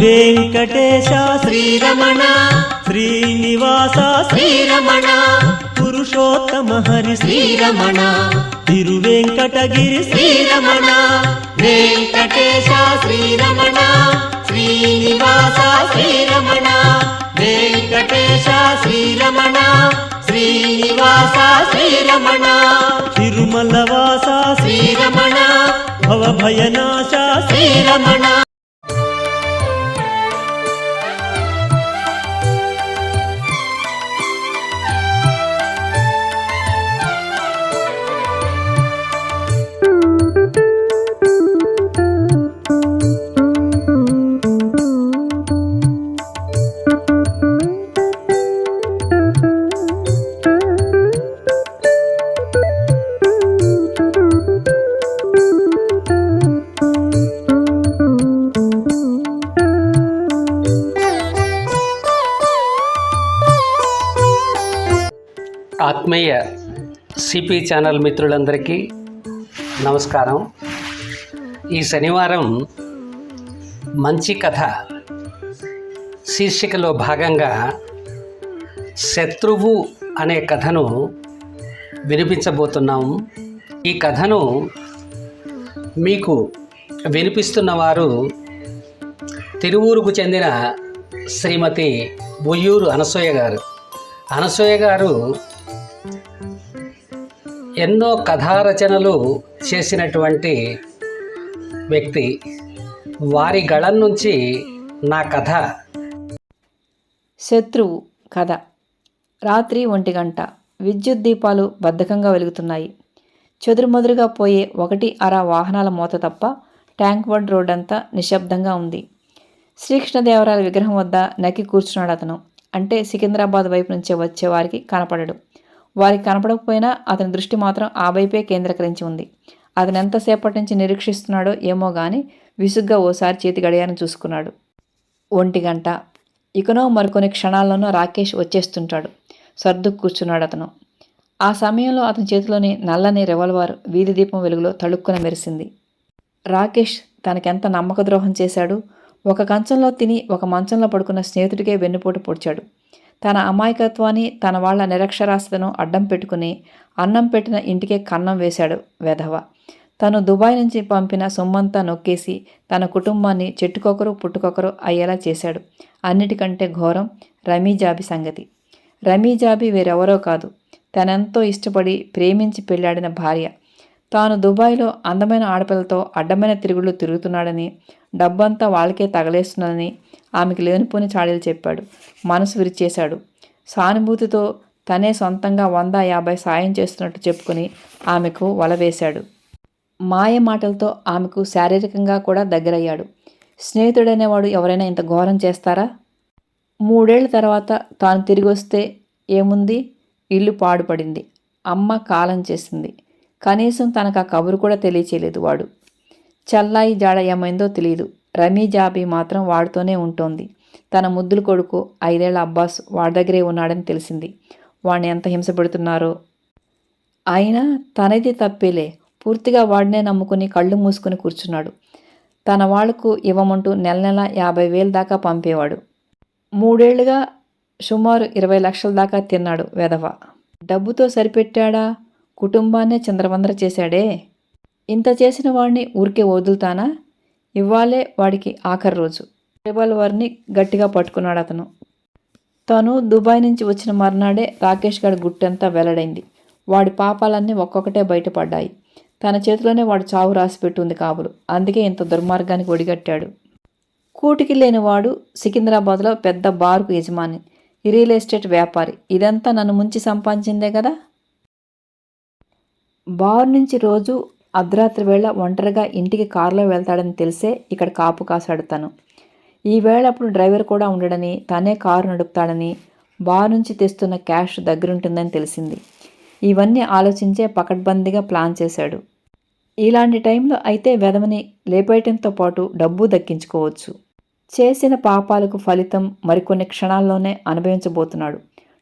వెంకటేశ శ్రీరమణ శ్రీనివాస శ్రీరమణ పురుషోత్తమ హరి శ్రీరమణ తిరువెంకటగిరి శ్రీరమణ వెంకటేశ శ్రీరమణ శ్రీనివాస శ్రీరమణ వెంకటేశ శ్రీరమణ శ్రీనివాస శ్రీరమణ. తిరుమల వాస శ్రీరమణ భవభయనాశ శ్రీరమణ. ఆత్మీయ CP channel మిత్రులందరికీ నమస్కారం. ఈ శనివారం మంచి కథ శీర్షికలో భాగంగా శత్రువు అనే కథను వినిపించబోతున్నాము ఈ కథను మీకు వినిపిస్తున్నవారు తిరువూరుకు చెందిన శ్రీమతి బొయ్యూరు అనసూయ గారు. అనసూయ గారు ఎన్నో కథారచనలు చేసినటువంటి వ్యక్తి. వారి గళం నుంచి నా కథ. శత్రువు కథ. రాత్రి ఒంటి గంట. విద్యుత్ దీపాలు బద్ధకంగా వెలుగుతున్నాయి. చెదురుమదురుగా పోయే ఒకటి అర వాహనాల మోత తప్ప ట్యాంక్ బండ్ రోడ్ అంతా నిశ్శబ్దంగా ఉంది. శ్రీకృష్ణదేవరాయల విగ్రహం వద్ద నక్కి కూర్చున్నాడు అతను. అంటే సికింద్రాబాద్ వైపు నుంచే వచ్చే వారికి కనపడడు. వారికి కనపడకపోయినా అతని దృష్టి మాత్రం ఆ వైపే కేంద్రీకరించి ఉంది. అతను ఎంతసేపటి నుంచి నిరీక్షిస్తున్నాడో ఏమో గాని విసుగ్గా ఓసారి చేతి గడియారం చూసుకున్నాడు. ఒంటి గంట. ఇకనో మరికొన్ని క్షణాల్లోనూ రాకేష్ వచ్చేస్తుంటాడు. సర్దు కూర్చున్నాడు అతను. ఆ సమయంలో అతని చేతిలోని నల్లని రివాల్వర్ వీధి దీపం వెలుగులో తళుక్కున మెరిసింది. రాకేష్ తనకెంత నమ్మక ద్రోహం చేశాడు? ఒక కంచంలో తిని ఒక మంచంలో పడుకున్న స్నేహితుడికే వెన్నుపోటు పొడిచాడు. తన అమాయకత్వాన్ని తన వాళ్ళ నిరక్షరాస్యతను అడ్డం పెట్టుకుని అన్నం పెట్టిన ఇంటికే కన్నం వేశాడు వెధవ. తను దుబాయ్ నుంచి పంపిన సొమ్మంతా నొక్కేసి తన కుటుంబాన్ని చెట్టుకొకరు పుట్టుకొకరు అయ్యేలా చేశాడు. అన్నిటికంటే ఘోరం రమీజాబి సంగతి. రమీజాబి వేరెవరో కాదు. తనెంతో ఇష్టపడి ప్రేమించి పెళ్ళాడిన భార్య. తాను దుబాయ్లో అందమైన ఆడపిల్లతో అడ్డమైన తిరుగుళ్ళు తిరుగుతున్నాడని డబ్బంతా వాళ్ళకే తగలేస్తున్నానని ఆమెకి లేనిపోని చాడీలు చెప్పాడు. మనసు విరిచేశాడు. సానుభూతితో తనే సొంతంగా వంద యాభై సాయం చేస్తున్నట్టు చెప్పుకుని ఆమెకు వల వేశాడు. మాయ మాటలతో ఆమెకు శారీరకంగా కూడా దగ్గరయ్యాడు. స్నేహితుడనేవాడు ఎవరైనా ఇంత ఘోరం చేస్తారా? మూడేళ్ళ తర్వాత తాను తిరిగి వస్తే ఏముంది? ఇల్లు పాడుపడింది. అమ్మ కాలం చేసింది. కనీసం తనకు ఆ కబురు కూడా తెలియచేయలేదు వాడు. చల్లాయి జాడ ఏమైందో తెలియదు రమీ జాబీ మాత్రం వాడితోనే ఉంటోంది. తన ముద్దుల కొడుకు ఐదేళ్ళ అబ్బాస్ వాడి దగ్గరే ఉన్నాడని తెలిసింది. వాడిని ఎంత హింస పెడుతున్నారో. అయినా తనది తప్పేలే. పూర్తిగా వాడినే నమ్ముకుని కళ్ళు మూసుకుని కూర్చున్నాడు. తన వాళ్ళకు ఇవ్వమంటూ నెల నెల యాభై వేలు దాకా పంపేవాడు. మూడేళ్ళుగా సుమారు ఇరవై లక్షల దాకా తిన్నాడు వెధవ. డబ్బుతో సరిపెట్టాడా? కుటుంబాన్నే చంద్రవందర చేశాడే? ఇంత చేసిన వాడిని ఊరికే వదులుతానా? ఇవ్వాలే వాడికి ఆఖరి రోజు. రివాల్వర్ని గట్టిగా పట్టుకున్నాడు అతను. తను దుబాయ్ నుంచి వచ్చిన మర్నాడే రాకేష్ గడి గుట్టంతా వెల్లడైంది. వాడి పాపాలన్నీ ఒక్కొక్కటే బయటపడ్డాయి. తన చేతిలోనే వాడు చావు రాసి పెట్టుంది కాబులు. అందుకే ఇంత దుర్మార్గానికి ఒడిగట్టాడు. కూటికి లేనివాడు సికింద్రాబాద్లో పెద్ద బార్కు యజమాని. రియల్ ఎస్టేట్ వ్యాపారి. ఇదంతా నన్ను ముంచి సంపాదించిందే కదా? బార్ నుంచి రోజు అర్ధరాత్రి వేళ ఒంటరిగా ఇంటికి కారులో వెళ్తాడని తెలిసే ఇక్కడ కాపు కాసాడు తను ఈ అప్పుడు డ్రైవర్ కూడా ఉండడని తనే కారు నడుపుతాడని బార్ నుంచి తెస్తున్న క్యాష్ దగ్గరుంటుందని తెలిసింది. ఇవన్నీ ఆలోచించే పకడ్బందీగా ప్లాన్ చేశాడు. ఇలాంటి టైంలో అయితే వెధమని లేపేయటంతో పాటు డబ్బు దక్కించుకోవచ్చు. చేసిన పాపాలకు ఫలితం మరికొన్ని క్షణాల్లోనే అనుభవించబోతున్నాడు.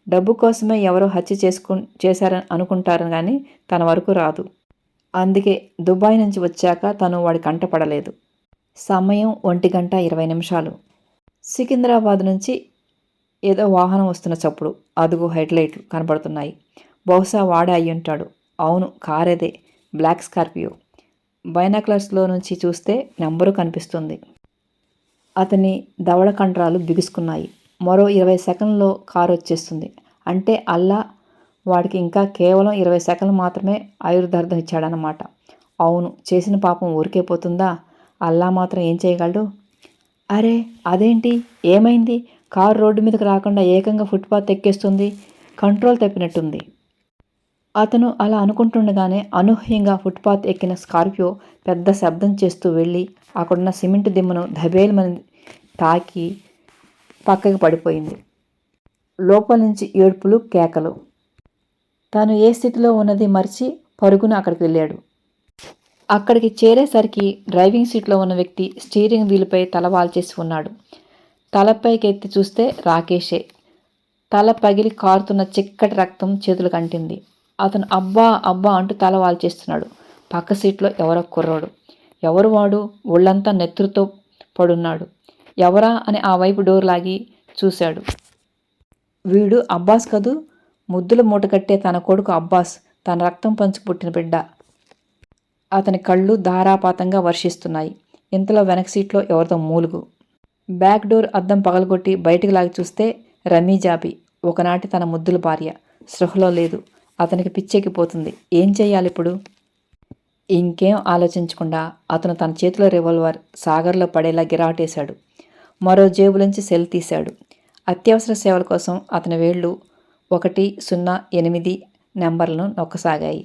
డబ్బు కోసమే ఎవరో హత్య చేసుకు చేశారని అనుకుంటారు కానీ తన వరకు రాదు. అందుకే దుబాయ్ నుంచి వచ్చాక తను వాడి కంటపడలేదు సమయం ఒంటి గంట ఇరవై నిమిషాలు. సికింద్రాబాద్ నుంచి ఏదో వాహనం వస్తున్న చప్పుడు అదుగు హెడ్లైట్లు కనబడుతున్నాయి. బహుశా వాడే అయి ఉంటాడు. అవును కారేదే. Black Scorpio. బైనాక్లర్స్లో నుంచి చూస్తే నెంబరు కనిపిస్తుంది. అతని దవడ కండరాలు బిగుసుకున్నాయి. మరో ఇరవై సెకండ్లో కారు వచ్చేస్తుంది. అంటే అల్లా వాడికి ఇంకా కేవలం ఇరవై సెకండ్లు మాత్రమే ఆయుర్దార్థం ఇచ్చాడనమాట అవును చేసిన పాపం ఊరికే పోతుందా? అల్లా మాత్రం ఏం చేయగలడు? అరే అదేంటి? ఏమైంది? కారు రోడ్డు మీదకి రాకుండా ఏకంగా ఫుట్పాత్ ఎక్కేస్తుంది? కంట్రోల్ తప్పినట్టుంది. అతను అలా అనుకుంటుండగానే అనూహ్యంగా ఫుట్పాత్ ఎక్కిన స్కార్పియో పెద్ద శబ్దం చేస్తూ వెళ్ళి అక్కడున్న సిమెంట్ దిమ్మను ధబేల్మని తాకి పక్కకి పడిపోయింది. లోపల నుంచి ఏడుపులు కేకలు. తాను ఏ స్థితిలో ఉన్నది మర్చి పరుగున అక్కడికి వెళ్ళాడు. అక్కడికి చేరేసరికి డ్రైవింగ్ సీట్లో ఉన్న వ్యక్తి స్టీరింగ్ వీలుపై తల వాల్చేసి ఉన్నాడు. తలపైకెత్తి చూస్తే రాకేషే తల పగిలి కారుతున్న చిక్కటి రక్తం చేతులు కంటింది. అతను అబ్బా అబ్బా అంటూ తల వాల్చేస్తున్నాడు. పక్క సీట్లో ఎవరో కుర్రాడు. ఎవరు వాడు? ఒళ్ళంతా నెత్తురుతో పడున్నాడు. ఎవరా అని ఆ వైపు డోర్ లాగి చూశాడు. వీడు అబ్బాస్ కదూ? ముద్దుల మూటగట్టే తన కొడుకు అబ్బాస్ తన రక్తం పంచుకు పుట్టిన బిడ్డ. అతని కళ్ళు ధారాపాతంగా వర్షిస్తున్నాయి. ఇంతలో వెనక సీట్లో ఎవరితో మూలుగు. బ్యాక్ డోర్ అద్దం పగలగొట్టి బయటకు లాగి చూస్తే రమీజాబి ఒకనాటి తన ముద్దుల భార్య. స్పృహలో లేదు. అతనికి పిచ్చెక్కిపోతుంది. ఏం చేయాలి ఇప్పుడు? ఇంకేం ఆలోచించకుండా అతను తన చేతిలో రివాల్వర్ సాగర్లో పడేలా గిరాటేశాడు. మరో జేబులోంచి సెల్ తీశాడు. అత్యవసర సేవల కోసం అతని వేళ్ళు ఒకటి సున్నా ఎనిమిది నెంబర్లను నొక్కసాగాయి.